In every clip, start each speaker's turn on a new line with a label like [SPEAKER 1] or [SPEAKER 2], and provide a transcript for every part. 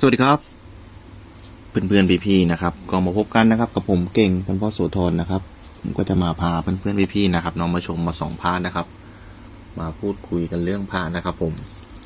[SPEAKER 1] สวัสดีครับ เพื่อนๆพี่ๆนะครับ ก็มาพบกันนะครับ กับผมเก่งพันพ่อโสธรนะครับ ผมก็จะมาพาเพื่อนๆพี่ๆนะครับน้องมาชมมาสองพาร์ทนะครับ มาพูดคุยกันเรื่องพานะครับ ผม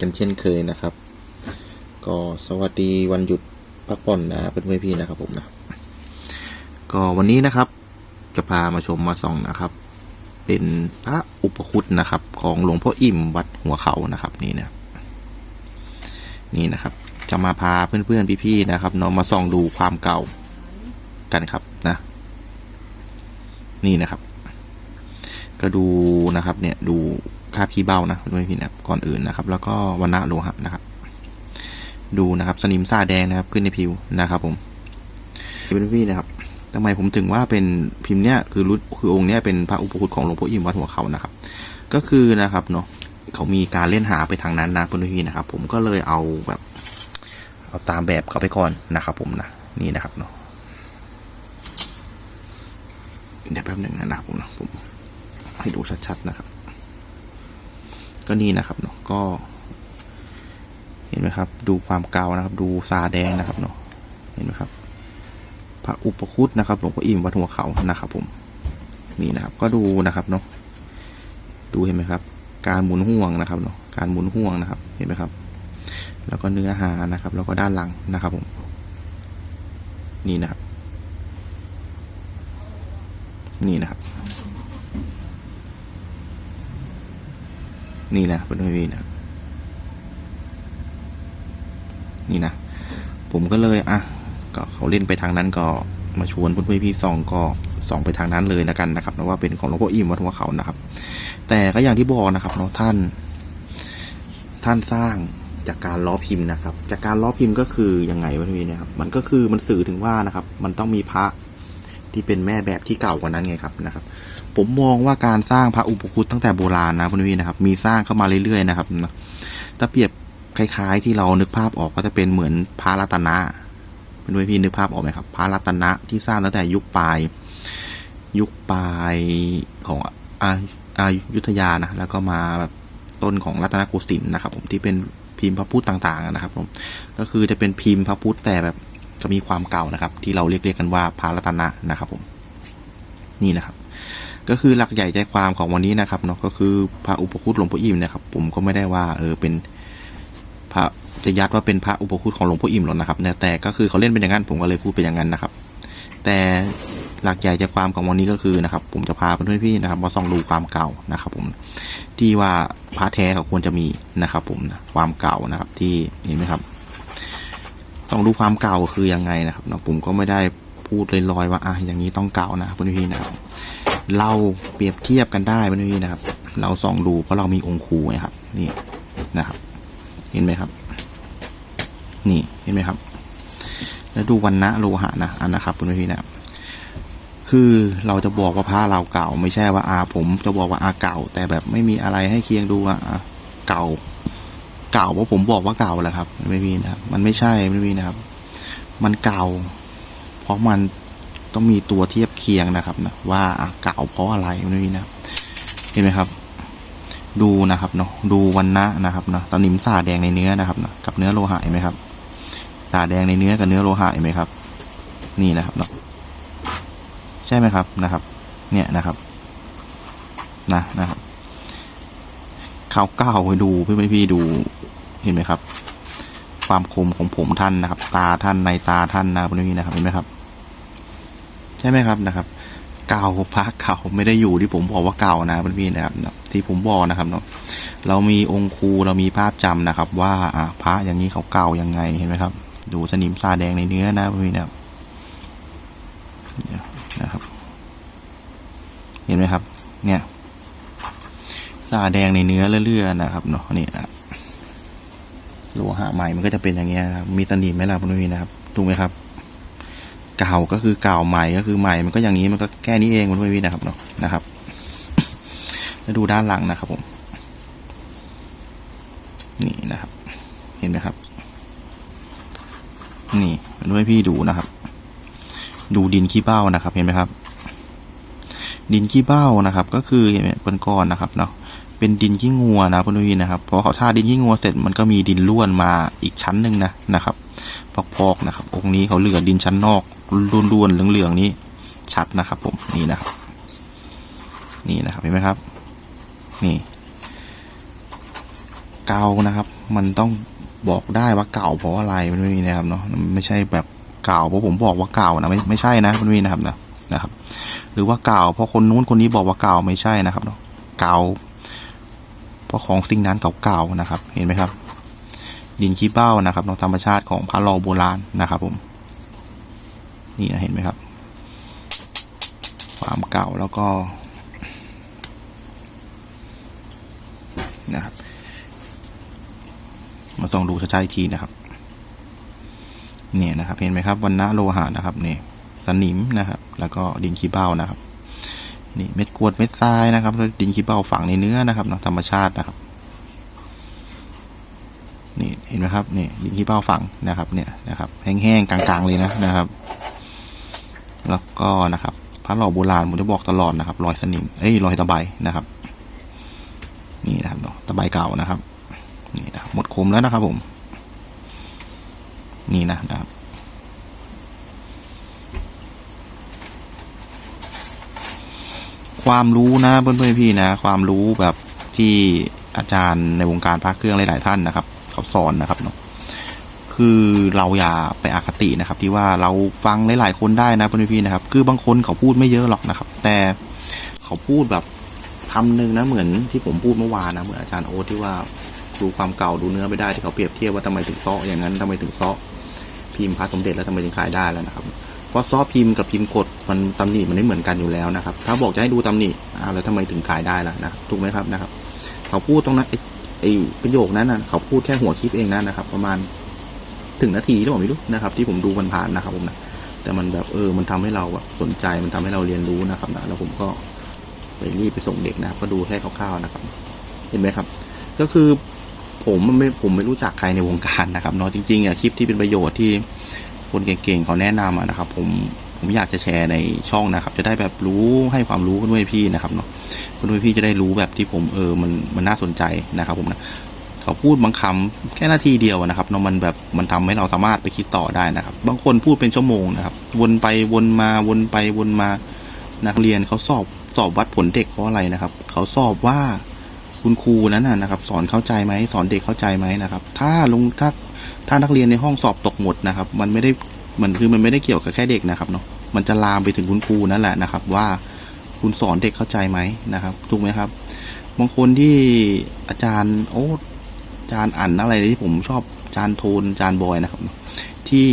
[SPEAKER 1] กันเช่นเคยนะครับ ก็สวัสดีวันหยุดพักผ่อนนะเพื่อนๆพี่ๆนะครับ ผมนะก็วันนี้นะครับ จะพามาชมมาส่องนะครับ เป็นพระอุปคุตนะครับ ของหลวงพ่ออิ่มวัดหัวเขานะครับ นี่นะนี่นะครับ จะมาพาเพื่อนๆพี่ๆนะครับเนาะมาส่องดูความเก่ากันครับนะ นี่นะครับ ก็ดูนะครับเนี่ยดูคาบขี้เบ้านะเพื่อนๆพี่นะก่อนอื่นนะครับ แล้วก็วันณะโลหะนะครับ ดูนะครับ สนิมซาแดงนะครับ ขึ้นในผิวนะครับ ผมเพื่อนพี่นะครับทำไมผมถึงว่าเป็นพิมพ์เนี้ยคือรุ่นคือองค์เนี้ยเป็นพระอุปคุตของหลวงพ่ออิ่มวัดหัวเขานะครับ ก็คือนะครับเนาะเขามีการเล่นหาไปทางนั้นนะเพื่อนพี่นะครับ ผมก็เลยเอาแบบ เอาตามแบบเข้าไปก่อนนะครับผมนะนี่นะครับเนาะเดี๋ยวแป๊บหนึ่งนะครับผมนะผมให้ดูชัดๆนะครับ ก็นี่นะครับเนาะก็ เห็นไหมครับ ดูความเก่านะครับ ดูซาแดงนะครับเนาะเห็นไหมครับพระอุปคุตนะครับหลวงพ่ออิ่มวัดหัวเขานะครับ ผม นี่นะครับ ก็ดูนะครับเนาะดูเห็นไหมครับ การหมุนห่วงนะครับเนาะการหมุนห่วงนะครับ เห็นไหมครับ แล้วก็เนื้อหานะครับ แล้วก็ด้านหลังนะครับผม นี่นะครับ นี่นะครับ นี่นะเพื่อนๆนะนี่นะ ผมก็เลยอะก็เขาเล่นไปทางนั้นก็มาชวนเพื่อนๆพี่ส่องก็ส่องไปทางนั้นเลยนะกันนะครับนะว่าเป็นของหลวงพ่ออิ่มวัดหัวเขานะครับ แต่ก็อย่างที่บอกนะครับเนาะท่าน ท่านสร้าง จากการล้อพิมพ์นะครับ จากการล้อพิมพ์ก็คือยังไงวะพี่นี่ยครับ มันก็คือมันสื่อถึงว่านะครับ มันต้องมีพระที่เป็นแม่แบบที่เก่ากว่านั้นไงครับนะครับ ผมมองว่าการสร้างพระอุปคุตตั้งแต่โบราณนะพี่นะครับ มีสร้างเข้ามาเรื่อยๆนะครับนะถ้าเปรียบคล้าย ๆ ที่เรานึกภาพออกก็จะเป็นเหมือนพระรัตนะเป็นพี่นึกภาพออกไหมครับ พระรัตนะที่สร้างตั้งแต่ยุคปลาย ยุคปลายของอาอายุทยานะแล้วก็มาแบบต้นของรัตนโกสินทร์นะครับ ผมที่เป็น พิมพ์พระพุทธต่างๆนะครับผมก็คือจะเป็นพิมพ์พระพุทธแต่แบบก็มีความเก่านะครับ ที่เราเรียกเรียกกันว่าพระรัตนะนะครับผมนี่นะครับ ก็คือหลักใหญ่ใจความของวันนี้นะครับเนาะก็คือพระอุปคุตหลวงพ่ออิ่มนะครับ ผมก็ไม่ได้ว่า เออเป็นพระจะยัดว่าเป็นพระอุปคุตของหลวงพ่ออิ่มหรอกนะครับแต่ก็คือเขาเล่นเป็นอย่างนั้นผมก็เลยพูดเป็นอย่างนั้นนะครับ แต่ หลักใหญ่ใจความของวันนี้ก็คือนะครับ ผมจะพาเพื่อนพี่นะครับมาส่องดูความเก่านะครับ ผมที่ว่าพระแท้เขาควรจะมีนะครับ ผมนะความเก่านะครับ ที่เห็นไหมครับต้องดูความเก่าคือยังไงนะครับนะผมก็ไม่ได้พูดลอยๆว่าอะอย่างนี้ต้องเก่านะเพื่อนพี่นะครับ เราเปรียบเทียบกันได้เพื่อนพี่นะครับ เราส่องดูเพราะเรามีองค์ครูไงครับ นี่นะครับ เห็นไหมครับ นี่เห็นไหมครับ แล้วดูวันนะโลหะนะอันนะครับเพื่อนพี่นะครับ คือเราจะบอกว่าผ้าเราเก่า ไม่ใช่ว่าอาผมจะบอกว่าอาเก่า แต่แบบไม่มีอะไรให้เคียงดูอะเก่า เก่าเพราะผมบอกว่าเก่าแหละครับไม่มีนะครับ มันไม่ใช่ไม่มีนะครับ มันเก่า เพราะมันต้องมีตัวเทียบเคียงนะครับนะว่าเก่าเพราะอะไรไม่มีนะครับเห็นไหมครับ ดูนะครับเนาะดูวันนะนะครับเนาะตำหนิมสาแดงในเนื้อนะครับเนาะกับเนื้อโลหะเห็นไหมครับสาแดงในเนื้อกับเนื้อโลหะเห็นไหมครับ นี่นะครับเนาะ ใช่ไหมครับนะครับ เนี่ยนะครับนะนะครับเขาเก้าไปดูพี่พี่ดูเห็นไหมครับ ความคมของผมท่านนะครับ ตาท่านในตาท่านนะพี่พี่นะครับเห็นไหมครับ ใช่ไหมครับนะครับเก่าพระเก่าไม่ได้อยู่ที่ผมบอกว่าเก่านะพี่นะครับ ที่ผมบอกนะครับเนาะเรามีองค์ครูเรามีภาพจำนะครับ ว่าอะพระอย่างนี้เขาเก่ายังไงเห็นไหมครับ ดูสนิมซาแดงในเนื้อนะพี่นะครับนะครับ เห็นไหมครับ เนี่ยซาแดงในเนื้อเลื่อๆนะครับเนาะนี่นะโลหะใหม่มันก็จะเป็นอย่างเงี้ยครับมีตนิมไหมล่ะคุณพี่นะครับถูกไหมครับเก่าก็คือเก่าใหม่ก็คือใหม่มันก็อย่างนี้มันก็แค่นี้เองคุณพี่นะครับเนาะนะครับ แล้วดูด้านหลังนะครับผมนี่นะครับ เห็นไหมครับ นี่คุณพี่ดูนะครับ ดูดินขี้เบ้านะครับ เห็นไหมครับ ดินขี้เบ้านะครับ ก็คือเห็นไหมเป็นก้อนนะครับเนาะเป็นดินขี้งัวนะเพื่นนะครับพอเขาท่าดินขี้งัวเสร็จมันก็มีดินล้วนมาอีกชั้นหนึ่งนะนะครับพอกๆนะครับ องค์นี้เขาเหลือดินชั้นนอกล้วนๆเหลืองๆนี้ชัดนะครับ ผมนี่นะครับนี่นะครับเห็นไหมครับ นี่เก่านะครับ มันต้องบอกได้ว่าเก่าเพราะอะไรมันไม่มีนะครับเนาะไม่ใช่แบบเก่าเพราะผมบอกว่าเก่านะไม่ไม่ใช่นะมันมีนะครับนะนะครับ หรือว่าเก่าเพราะคนนู้นคนนี้บอกว่าเก่าไม่ใช่นะครับเนาะเก่าเพราะของสิ่งนั้นเก่าๆนะครับ เห็นไหมครับ ดินขี้เบ้านะครับเนาะธรรมชาติของพระรอโบราณนะครับ ผม นี่นะเห็นไหมครับ ความเก่าแล้วก็นะครับ มาส่องดูชัดๆอีกทีนะครับ เนี่ยนะครับ เห็นไหมครับวันณะโลหะนะครับเนี่ยสนิมนะครับ แล้วก็ดินขี้เบ้านะครับนี่เม็ดกรวดเม็ดทรายนะครับแล้วดินขี้เบ้าฝังในเนื้อนะครับเนาะธรรมชาตินะครับนี่เห็นไหมครับนี่ดินขี้เบ้าฝังนะครับเนี่ยนะครับแห้งๆกลางๆเลยนะนะครับ แล้วก็นะครับพระหล่อโบราณผมจะบอกตลอดนะครับรอยสนิมเอ้ยรอยตะไบนะครับ นี่นะครับเนาะตะไบเก่านะครับนี่นะหมดคมแล้วนะครับผม นี่นะนะครับ ความรู้นะเพื่อนๆพี่นะ ความรู้แบบที่อาจารย์ในวงการพระเครื่องหลาย ๆ ท่านนะครับ เขาสอนนะครับเนาะคือเราอย่าไปอคตินะครับ ที่ว่าเราฟังหลาย ๆ คนได้นะเพื่อนๆพี่นะครับ คือบางคนเขาพูดไม่เยอะหรอกนะครับ แต่เขาพูดแบบคำหนึ่งนะเหมือนที่ผมพูดเมื่อวานนะเหมือนอาจารย์โอ๊ตที่ว่าดูความเก่าดูเนื้อไม่ได้ที่เขาเปรียบเทียบว่าทำไมถึงซ้ออย่างนั้นทำไมถึงซ้อพิมพ์พระสมเด็จแล้วทำไมถึงขายได้แล้วนะครับ ราะซ้อพิมพ์กับพิมพ์กดมันตำหนิมันไม่เหมือนกันอยู่แล้วนะครับ ถ้าบอกจะให้ดูตำหนิอ้าวแล้วทำไมถึงขายได้ล่ะนะถูกไหมครับนะครับ เขาพูดตรงนั้นไอ้ไอประโยคนั้นนะเขาพูดแค่หัวคลิปเองนะนะครับ ประมาณถึงนาทีหรือเปล่าไม่รู้นะครับ ที่ผมดูมันผ่านนะครับผมนะแต่มันแบบเออมันทำให้เราแบบสนใจมันทำให้เราเรียนรู้นะครับนะแล้วผมก็ไปรีบไปส่งเด็กนะครับก็ดูแค่คร่าวๆนะครับ เห็นไหมครับ ก็คือผมไม่ผมไม่รู้จักใครในวงการนะครับเนาะจริงๆอะคลิปที่เป็นประโยชน์ที่ คนเก่งๆเขาแนะนำนะครับ ผมผมอยากจะแชร์ในช่องนะครับ จะได้แบบรู้ให้ความรู้กันด้วยพี่นะครับเนาะคนด้วยพี่จะได้รู้แบบที่ผมเออมันมันน่าสนใจนะครับ ผมนะเขาพูดบางคำแค่นาทีเดียวนะครับเนาะมันแบบมันทำให้เราสามารถไปคิดต่อได้นะครับ บางคนพูดเป็นชั่วโมงนะครับ วนไปวนมาวนไปวนมานักเรียนเขาสอบสอบวัดผลเด็กเพราะอะไรนะครับ เขาสอบว่าคุณครูนั้นนะครับ สอนเข้าใจไหมสอนเด็กเข้าใจไหมนะครับ ถ้าลงถ้า ถ้านักเรียนในห้องสอบตกหมดนะครับ มันไม่ได้มันคือมันไม่ได้เกี่ยวกับแค่เด็กนะครับเนาะมันจะลามไปถึงคุณครูนั่นแหละนะครับ ว่าคุณสอนเด็กเข้าใจไหมนะครับถูกไหมครับบางคนที่อาจารย์โอ้อาจารย์อ่านอะไรที่ผมชอบอาจารย์โทนอาจารย์บอยนะครับ ที่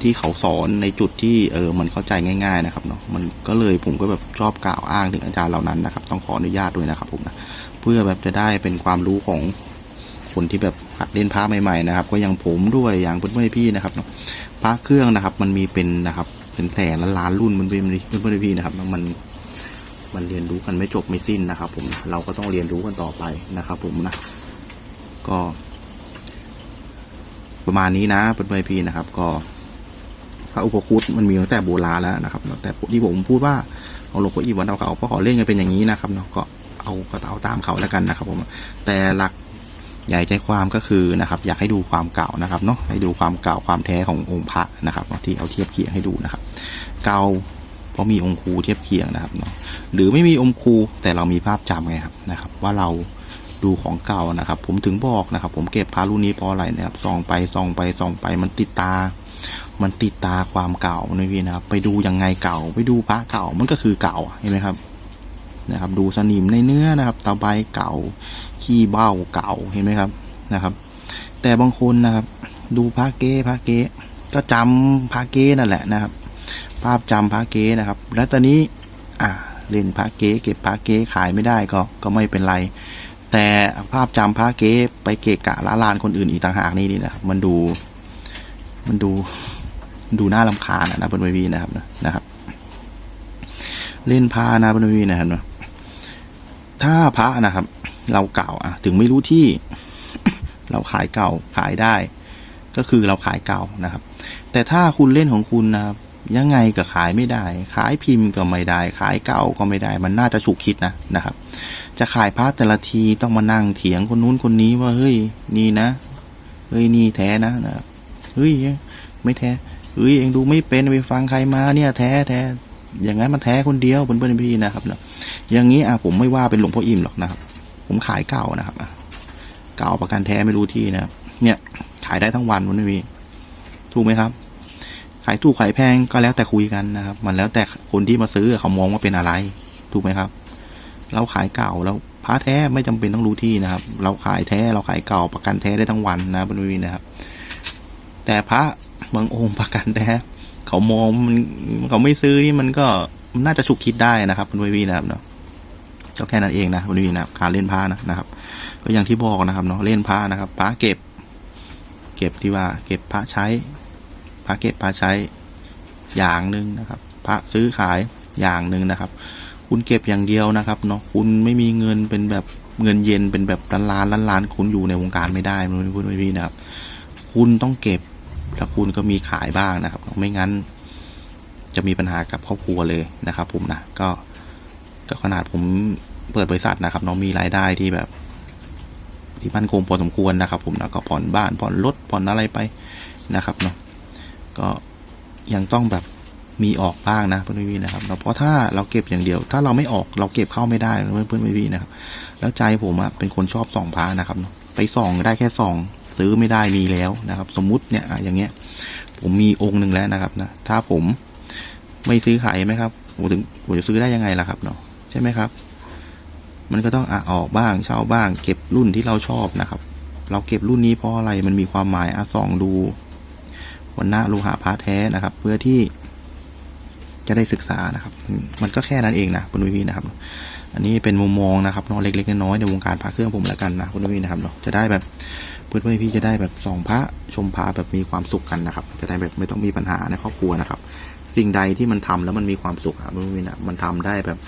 [SPEAKER 1] ที่เขาสอนในจุดที่เออมันเข้าใจง่าย ๆ นะครับเนาะมันก็เลยผมก็แบบชอบกล่าวอ้างถึงอาจารย์เหล่านั้นนะครับ ต้องขออนุญาตด้วยนะครับผมนะเพื่อแบบจะได้เป็นความรู้ของ คนที่แบบหัดเล่นพระใหม่ๆนะครับ ก็อย่างผมด้วยอย่างเพื่อนๆพี่นะครับเนาะพระเครื่องนะครับ มันมีเป็นนะครับเป็นแสนล้านรุ่นมันเป็นเพื่อนๆพี่นะครับมันมันเรียนรู้กันไม่จบไม่สิ้นนะครับ ผมเราก็ต้องเรียนรู้กันต่อไปนะครับ ผมนะ ก็ ประมาณนี้นะเพื่อนๆพี่นะครับ ก็พระอุปคุตมันมีตั้งแต่โบราณแล้วนะครับแต่ที่ผมพูดว่าเอาหลวงพ่ออีวันเอาเขาเพราขอเล่นกันเป็นอย่างนี้นะครับเนาะก็เอาก็เอาตามเขาแล้วกันนะครับ ผม แต่หลัก ใหญ่ใจความก็คือนะครับอยากให้ดูความเก่านะครับเนาะให้ดูความเก่าความแท้ขององค์พระนะครับเนาะที่เอาเทียบเคียงให้ดูนะครับ เก่าเพราะมีองค์ครูเทียบเคียงนะครับเนาะหรือไม่มีองค์ครูแต่เรามีภาพจำไงครับนะครับ ว่าเราดูของเก่านะครับ ผมถึงบอกนะครับ ผมเก็บพระรุ่นนี้เพราะอะไรนะครับส่องไปส่องไปส่องไปมันติดตา มันติดตาความเก่านะพี่นะครับ ไปดูยังไงเก่า ไปดูพระเก่ามันก็คือเก่าเห็นไหมครับนะครับ ดูสนิมในเนื้อนะครับตะไบเก่า ขี้เบ้าเก่าเห็นไหมครับนะครับ แต่บางคนนะครับ ดูพระเก้พระเก้ก็จำพระเก้นั่นแหละนะครับ ภาพจำพระเก้นะครับ แล้วตอนนี้อ่าเล่นพระเก้เก็บพระเก้ขายไม่ได้ก็ก็ไม่เป็นไร แต่ภาพจำพระเก้ไปเกะกะละลานคนอื่นอีกต่างหากนี่นี่นะครับมันดูมันดูดูน่าลำคาญนะนะบนเวทีนะครับนะครับ เล่นพานะบนเวทีนะครับถ้าพระนะครับ เราเก่าอะถึงไม่รู้ที่ เราขายเก่าขายได้ ก็คือเราขายเก่านะครับ แต่ถ้าคุณเล่นของคุณนะครับยังไงก็ขายไม่ได้ ขายพิมพ์ก็ไม่ได้ ขายเก่าก็ไม่ได้ มันน่าจะฉุกคิดนะนะครับ จะขายพระแต่ละทีต้องมานั่งเถียงคนนู้นคนนี้ว่าเฮ้ยนี่นะเฮ้ยนี่แท้นะนะครับเฮ้ยไม่แท้เฮ้ยเองดูไม่เป็นไปฟังใครมาเนี่ยแท้แท้อย่างนั้นมันแท้คนเดียวเพื่อนๆพี่นะครับเนาะอย่างนี้อะผมไม่ว่าเป็นหลวงพ่ออิ่มหรอกนะครับ ผมขายเก่านะครับเก่าประกันแท้ไม่รู้ที่นะครับเนี่ยขายได้ทั้งวันมันไม่มีถูกไหมครับ ขายถูกขายแพงก็แล้วแต่คุยกันนะครับ มันแล้วแต่คนที่มาซื้อเขามองว่าเป็นอะไร ถูกไหมครับ เราขายเก่าแล้วพระแท้ไม่จำเป็นต้องรู้ที่นะครับ เราขายแท้เราขายเก่าประกันแท้ได้ทั้งวันนะบริเวณนะครับ แต่พระบางองค์ประกันแท้เขามองมันเขาไม่ซื้อนี่มันก็มันน่าจะฉุกคิดได้นะครับบริเวณนะครับเนาะ ก็แค่นั้นเองนะบริเวณนะครับการเล่นพระนะนะครับ ก็อย่างที่บอกนะครับเนาะเล่นพระนะครับพระเก็บ เก็บที่ว่าเก็บพระใช้พระเก็บพระใช้อย่างหนึ่งนะครับพระซื้อขายอย่างหนึ่งนะครับ คุณเก็บอย่างเดียวนะครับเนาะคุณไม่มีเงินเป็นแบบเงินเย็นเป็นแบบล้านล้านล้านล้านคุณอยู่ในวงการไม่ได้ไม่พูดไม่พี่นะครับ คุณต้องเก็บแล้วคุณก็มีขายบ้างนะครับ ไม่งั้นจะมีปัญหากับครอบครัวเลยนะครับ ผมนะก็ก็ขนาดผม เปิดบริษัทนะครับน้องมีรายได้ที่แบบ ที่มั่นคงพอสมควรนะครับ ผมนะก็ผ่อนบ้านผ่อนรถผ่อนอะไรไปนะครับเนาะก็ยังต้องแบบมีออกบ้างนะเพื่อนพี่นะครับเพราะถ้าเราเก็บอย่างเดียว ถ้าเราไม่ออกเราเก็บเข้าไม่ได้เพื่อนเพื่อนพี่นะครับ แล้วใจผมอะเป็นคนชอบส่องพานะครับเนาะไปส่องได้แค่ส่องซื้อไม่ได้มีแล้วนะครับ สมมุติเนี่ยอย่างเงี้ย ผมมีองค์หนึ่งแล้วนะครับนะถ้าผมไม่ซื้อขายไหมครับผมถึงผมจะซื้อได้ยังไงล่ะครับเนาะใช่ไหมครับ มันก็ต้องอะออกบ้างเช่าบ้าง เก็บรุ่นที่เราชอบนะครับ เราเก็บรุ่นนี้เพราะอะไรมันมีความหมายอะส่องดูวันหน้าโลหะพระแท้นะครับ เพื่อที่จะได้ศึกษานะครับ มันก็แค่นั้นเองนะคุณวิวีนะครับ อันนี้เป็นมุมมองนะครับเนาะเล็กๆน้อยๆในวงการพระเครื่องผมแล้วกันนะคุณวิวีนะครับเนาะจะได้แบบเพื่อนๆพี่จะได้แบบส่องพระชมพระแบบมีความสุขกันนะครับ จะได้แบบไม่ต้องมีปัญหาในครอบครัวนะครับ สิ่งใดที่มันทำแล้วมันมีความสุขอะคุณวิวีนะมันทำได้แบบ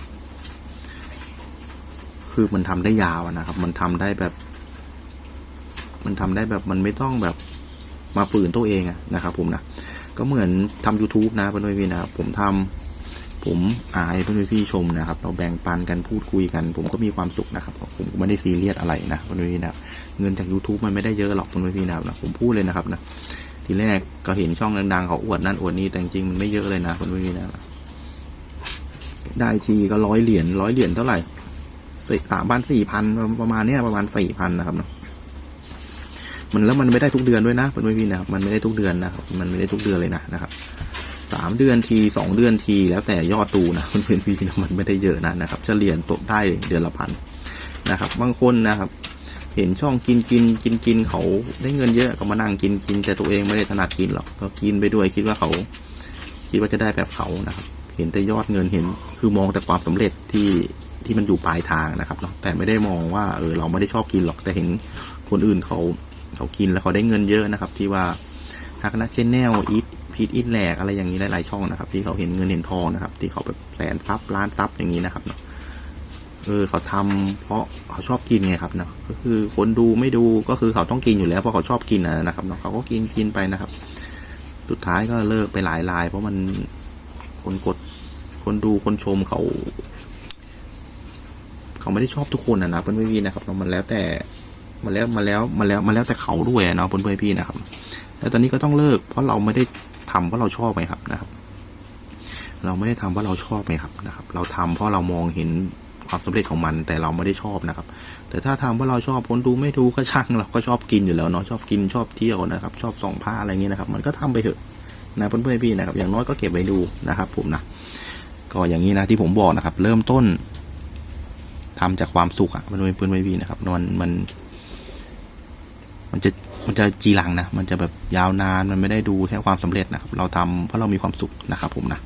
[SPEAKER 1] คือมันทำได้ยาวนะครับ มันทำได้แบบ มันทำได้แบบมันไม่ต้องแบบมาฝืนตัวเองนะครับ ผมนะก็เหมือนทำ YouTube นะเพื่อนพี่นะผมทำผมอายเพื่อนพี่ชมนะครับ เราแบ่งปันกันพูดคุยกัน ผมก็มีความสุขนะครับ ผมไม่ได้ซีเรียสอะไรนะเพื่อนพี่นะเงินจาก YouTube มันไม่ได้เยอะหรอกเพื่อนพี่นะครับผมพูดเลยนะครับนะทีแรกก็เห็นช่องดังๆเขาอวดนั่นอวดนี่แต่จริงๆมันไม่เยอะเลยนะเพื่อนพี่นะได้ทีก็ร้อยเหรียญร้อยเหรียญเท่าไหร่ สามพันสี่พันประมาณเนี้ยประมาณสี่พันนะครับเนาะมันแล้วมันไม่ได้ทุกเดือนด้วยนะเพื่อนพี่นะครับมันไม่ได้ทุกเดือนนะครับมันไม่ได้ทุกเดือนเลยนะนะครับสามเดือนทีสองเดือนทีแล้วแต่ยอดดูนะเพื่อนพี่นะมันไม่ได้เยอะนะนะครับ เฉลี่ยตกได้เดือนละพันนะครับ บางคนนะครับ เห็นช่องกินกินกินกินเขาได้เงินเยอะก็มานั่งกินกินแต่ตัวเองไม่ได้ถนัดกินหรอกก็กินไปด้วยคิดว่าเขา คิดว่าจะได้แบบเขานะครับ เห็นแต่ยอดเงินเห็นคือมองแต่ความสำเร็จที่ ที่มันอยู่ปลายทางนะครับเนาะแต่ไม่ได้มองว่าเออเราไม่ได้ชอบกินหรอกแต่เห็นคนอื่นเขาเขากินแล้วเขาได้เงินเยอะนะครับ ที่ว่าฮักนะเชนแนลอีทพีทอีทแหลกอะไรอย่างนี้หลายๆช่องนะครับ ที่เขาเห็นเงินเห็นทองนะครับ ที่เขาแบบแสนซับล้านซับอย่างนี้นะครับเนาะเออเขาทำเพราะเขาชอบกินไงครับเนาะก็คือคนดูไม่ดูก็คือเขาต้องกินอยู่แล้วเพราะเขาชอบกินนะครับเนาะเขาก็กินกินไปนะครับ สุดท้ายก็เลิกไปหลายราย เพราะมันคนกดคนดูคนชมเขา เขาไม่ได้ชอบทุกคนนะนะเพื่อนเพื่อพี่นะครับมันแล้วแต่มาแล้วมาแล้วมาแล้วมาแล้วแต่เขาด้วยเนาะเพื่อนๆพี่นะครับ แล้วตอนนี้ก็ต้องเลิก เพราะเราไม่ได้ทำเพราะเราชอบไหมครับนะครับ เราไม่ได้ทำเพราะเราชอบไหมครับนะครับ เราทำเพราะเรามองเห็นความสำเร็จของมันแต่เราไม่ได้ชอบนะครับ แต่ถ้าทำเพราะเราชอบคนดูไม่ดูก็ช่างเราก็ชอบกินอยู่แล้วเนาะชอบกินชอบเที่ยวนะครับ ชอบส่องผ้าอะไรเงี้ยนะครับ มันก็ทำไปเถอะนะเพื่อนๆพี่นะครับ อย่างน้อยก็เก็บไว้ดูนะครับ ผมนะก็อย่างนี้นะที่ผมบอกนะครับ เริ่มต้น ทำจากความสุขอะมันเป็นเพื่อนๆพี่นะครับมันมัน มันจะมันจะจีรังนะ มันจะแบบยาวนาน มันไม่ได้ดูแค่ความสำเร็จนะครับ เราทำเพราะเรามีความสุขนะครับผมนะ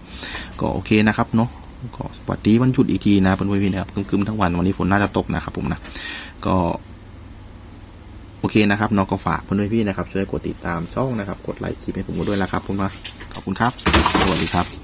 [SPEAKER 1] ก็โอเคนะครับเนาะ ก็สวัสดีวันหยุดอีกทีนะเพื่อนๆพี่นะครับคึมๆทั้งวัน วันนี้ฝนน่าจะตกนะครับผมนะ ก็โอเคนะครับเนาะก็ฝากเพื่อนพี่นะครับ ช่วยกดติดตามช่องนะครับ กดไลค์คลิปให้ผมด้วยนะครับผมนะขอบคุณครับ สวัสดีครับ